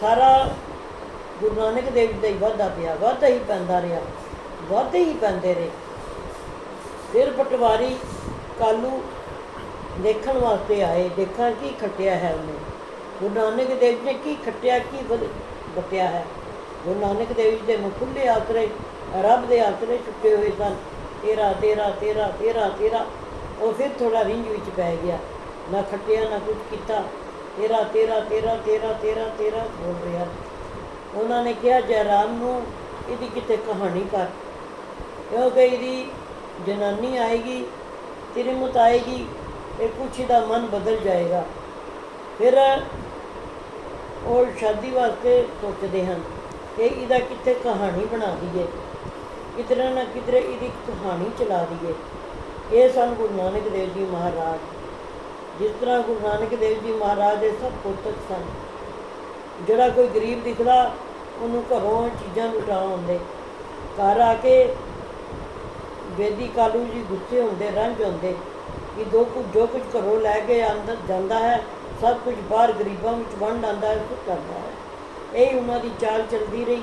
ਸਾਰਾ ਗੁਰੂ ਨਾਨਕ ਦੇਵ ਜੀ ਦਾ ਹੀ ਵਾਧਾ ਪਿਆ, ਵਾਧਾ ਹੀ ਪੈਂਦਾ ਰਿਹਾ, ਵਾਧੇ ਹੀ ਪੈਂਦੇ ਰਹੇ। ਫਿਰ ਪਟਵਾਰੀ ਕਾਲੂ ਦੇਖਣ ਵਾਸਤੇ ਆਏ, ਦੇਖਾਂ ਕੀ ਖੱਟਿਆ ਹੈ ਉਹਨੇ। ਗੁਰੂ ਨਾਨਕ ਦੇਵ ਜੀ ਨੇ ਕੀ ਖੱਟਿਆ, ਕੀ ਵਧ- ਵਟਿਆ ਹੈ। ਗੁਰੂ ਨਾਨਕ ਦੇਵ ਜੀ ਦੇ ਮੁਖੁੱਲੇ ਆਸਰੇ, ਰੱਬ ਦੇ ਆਸਰੇ ਛੁੱਟੇ ਹੋਏ ਸਨ। ਤੇਰਾ ਤੇਰਾ ਤੇਰਾ ਤੇਰਾ ਤੇਰਾ, ਉਹ ਫਿਰ ਥੋੜਾ ਰਿੰਜ ਵਿੱਚ ਪੈ ਗਿਆ। ਨਾ ਖੱਟਿਆ, ਨਾ ਕੁਝ ਕੀਤਾ। ਤੇਰਾ ਤੇਰਾ ਤੇਰਾ ਤੇਰਾ ਤੇਰਾ ਤੇਰਾ ਬੋਲ ਰਿਹਾ। ਉਹਨਾਂ ਨੇ ਕਿਹਾ, ਜੈਰਾਮ ਨੂੰ ਇਹਦੀ ਕਿਤੇ ਕਹਾਣੀ ਕਰ। ਕਿਉਂਕਿ ਇਹਦੀ ਜਨਾਨੀ ਆਏਗੀ ਤ੍ਰਿਮਤ ਆਏਗੀ, ਇਹ ਕੁਛ ਦਾ ਮਨ ਬਦਲ ਜਾਏਗਾ। ਫਿਰ ਉਹ ਸ਼ਾਦੀ ਵਾਸਤੇ ਸੋਚਦੇ ਹਨ ਕਿ ਇਹਦਾ ਕਿਤੇ ਕਹਾਣੀ ਬਣਾ ਦਈਏ। ਕਿਧਰੇ ਨਾ ਕਿਧਰੇ ਇਹਦੀ ਕਹਾਣੀ ਚਲਾ ਦਈਏ। ਇਹ ਸਨ ਗੁਰੂ ਨਾਨਕ ਦੇਵ ਜੀ ਮਹਾਰਾਜ। ਜਿਸ ਤਰ੍ਹਾਂ ਗੁਰੂ ਨਾਨਕ ਦੇਵ ਜੀ ਮਹਾਰਾਜ ਦੇ ਸਭ ਪੁੱਤਰ ਸਨ। ਜਿਹੜਾ ਕੋਈ ਗਰੀਬ ਦਿਖਦਾ, ਉਹਨੂੰ ਘਰੋਂ ਚੀਜ਼ਾਂ ਲੁਟਾ ਆਉਂਦੇ। ਘਰ ਆ ਕੇ ਬੇਦੀ ਕਾਲੂ ਜੀ ਗੁੱਸੇ ਹੁੰਦੇ ਰੰਜ ਹੁੰਦੇ ਕਿ ਦੋ ਕੁ ਜੋ ਕੁਝ ਘਰੋਂ ਲੈ ਕੇ ਅੰਦਰ ਜਾਂਦਾ ਹੈ, ਸਭ ਕੁਝ ਬਾਹਰ ਗਰੀਬਾਂ ਵਿੱਚ ਵੰਡ ਆਂਦਾ ਹੈ, ਸੁੱਟ ਕਰਦਾ ਹੈ। ਇਹ ਉਹਨਾਂ ਦੀ ਚਾਲ ਚੱਲਦੀ ਰਹੀ।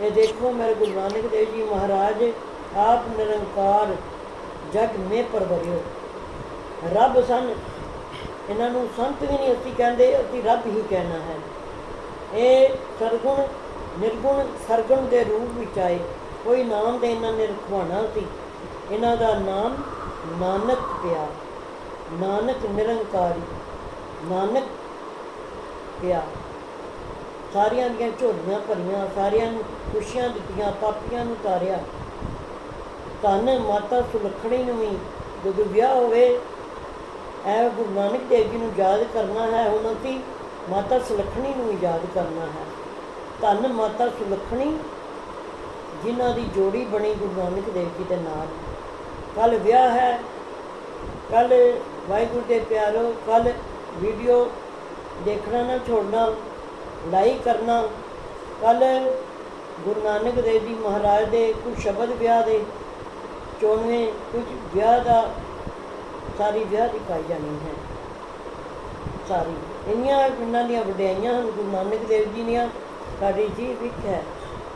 ਇਹ ਦੇਖੋ ਮੇਰੇ ਗੁਰੂ ਨਾਨਕ ਦੇਵ ਜੀ ਮਹਾਰਾਜ, ਆਪ ਨਿਰੰਕਾਰ ਜਗ ਮੇ ਪਰਵਰਿਓ। ਰੱਬ ਸਨ ਇਹਨਾਂ ਨੂੰ ਸੰਤ ਵੀ ਨਹੀਂ ਅਸੀਂ ਕਹਿੰਦੇ, ਅਸੀਂ ਰੱਬ ਹੀ ਕਹਿਣਾ ਹੈ। ਇਹ ਸਰਗੁਣ, ਨਿਰਗੁਣ ਸਰਗੁਣ ਦੇ ਰੂਪ ਵਿੱਚ ਆਏ। ਕੋਈ ਨਾਮ ਦੇ ਇਹਨਾਂ ਨੇ ਰਖਵਾਣਾ ਸੀ। ਇਹਨਾਂ ਦਾ ਨਾਮ ਨਾਨਕ ਪਿਆ। ਨਾਨਕ ਨਿਰੰਕਾਰੀ। ਨਾਨਕ ਪਿਆ। ਸਾਰਿਆਂ ਦੀਆਂ ਝੋਲੀਆਂ ਭਰੀਆਂ, ਸਾਰਿਆਂ ਨੂੰ ਖੁਸ਼ੀਆਂ ਦਿੱਤੀਆਂ, ਪਾਪੀਆਂ ਨੂੰ ਤਾਰਿਆ। ਧੰਨ ਮਾਤਾ ਸੁਲੱਖਣੀ ਨੂੰ ਵੀ ਜਦੋਂ ਵਿਆਹ ਹੋਵੇ ਐ ਗੁਰੂ ਨਾਨਕ ਦੇਵ ਜੀ ਨੂੰ ਯਾਦ ਕਰਨਾ ਹੈ ਹੁਣ ਅਸੀਂ ਮਾਤਾ ਸੁਲੱਖਣੀ ਨੂੰ ਵੀ ਯਾਦ ਕਰਨਾ ਹੈ। ਧੰਨ ਮਾਤਾ ਸੁਲੱਖਣੀ, ਜਿਨ੍ਹਾਂ ਦੀ ਜੋੜੀ ਬਣੀ ਗੁਰੂ ਨਾਨਕ ਦੇਵ ਜੀ ਦੇ ਨਾਲ। ਕੱਲ ਵਿਆਹ ਹੈ ਕੱਲ ਵਾਹਿਗੁਰੂ ਦੇ ਪਿਆਰੋ ਕੱਲ ਵੀਡੀਓ ਦੇਖਣਾ ਨਾ ਛੋੜਨਾ, ਲਾਈਕ ਕਰਨਾ ਕੱਲ ਗੁਰੂ ਨਾਨਕ ਦੇਵ ਜੀ ਮਹਾਰਾਜ ਦੇ ਕੁਝ ਸ਼ਬਦ ਵਿਆਹ ਦੇ, ਚੋਣਵੇਂ ਕੁਝ ਵਿਆਹ ਦਾ ਸਾਰੀ ਵਿਆਹ ਦੀ ਪਾਈ ਜਾਣੀ ਹੈ। ਸਾਰੀ। ਇੰਨੀਆਂ ਇਹਨਾਂ ਦੀਆਂ ਵਡਿਆਈਆਂ ਹਨ, ਗੁਰੂ ਨਾਨਕ ਦੇਵ ਜੀ ਦੀਆਂ, ਸਾਡੀ ਜੀ ਵਿੱਚ ਹੈ।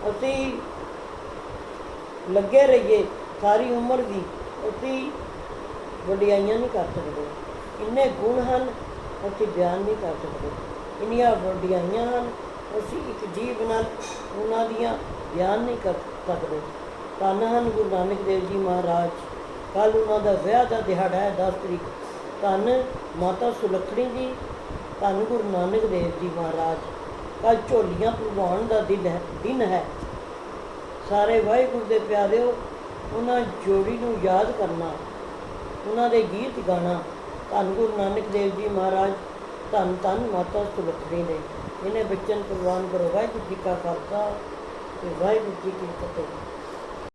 ਅਸੀਂ ਲੱਗੇ ਰਹੀਏ, ਸਾਰੀ ਉਮਰ ਦੀ ਅਸੀਂ ਵਡਿਆਈਆਂ ਨਹੀਂ ਕਰ ਸਕਦੇ। ਇੰਨੇ ਗੁਣ ਹਨ, ਅਸੀਂ ਬਿਆਨ ਨਹੀਂ ਕਰ ਸਕਦੇ। ਇੰਨੀਆਂ ਵਡਿਆਈਆਂ ਹਨ, ਅਸੀਂ ਇੱਕ ਜੀਵ ਨਾਲ ਉਹਨਾਂ ਦੀਆਂ ਬਿਆਨ ਨਹੀਂ ਕਰ ਸਕਦੇ। ਧੰਨ ਹਨ ਗੁਰੂ ਨਾਨਕ ਦੇਵ ਜੀ ਮਹਾਰਾਜ। ਕੱਲ ਉਹਨਾਂ ਦਾ ਵਿਆਹ ਦਾ ਦਿਹਾੜਾ ਹੈ 10 ਤਰੀਕ। ਧੰਨ ਮਾਤਾ ਸੁਲੱਖਣੀ ਜੀ, ਧੰਨ ਗੁਰੂ ਨਾਨਕ ਦੇਵ ਜੀ ਮਹਾਰਾਜ। ਕੱਲ ਝੋਲੀਆਂ ਭਰਵਾਉਣ ਦਾ ਦਿਨ ਹੈ ਦਿਨ ਹੈ। ਸਾਰੇ ਵਾਹਿਗੁਰੂ ਦੇ ਪਿਆਰਿਓ, ਉਹਨਾਂ ਜੋੜੀ ਨੂੰ ਯਾਦ ਕਰਨਾ, ਉਹਨਾਂ ਦੇ ਗੀਤ ਗਾਣਾ। ਧੰਨ ਗੁਰੂ ਨਾਨਕ ਦੇਵ ਜੀ ਮਹਾਰਾਜ, ਧੰਨ ਧੰਨ ਮਾਤਾ ਸੁਲੱਖਣੀ ਨੇ। ਇਹਨੇ ਬੱਚਨ ਪ੍ਰਵਾਨ ਕਰੋ, ਵਾਹਿਗੁਰੂ ਜੀ ਕਾ ਖਾਲਸਾ ਤੇ ਵਾਹਿਗੁਰੂ ਜੀ ਕੀ ਫਤਿਹ।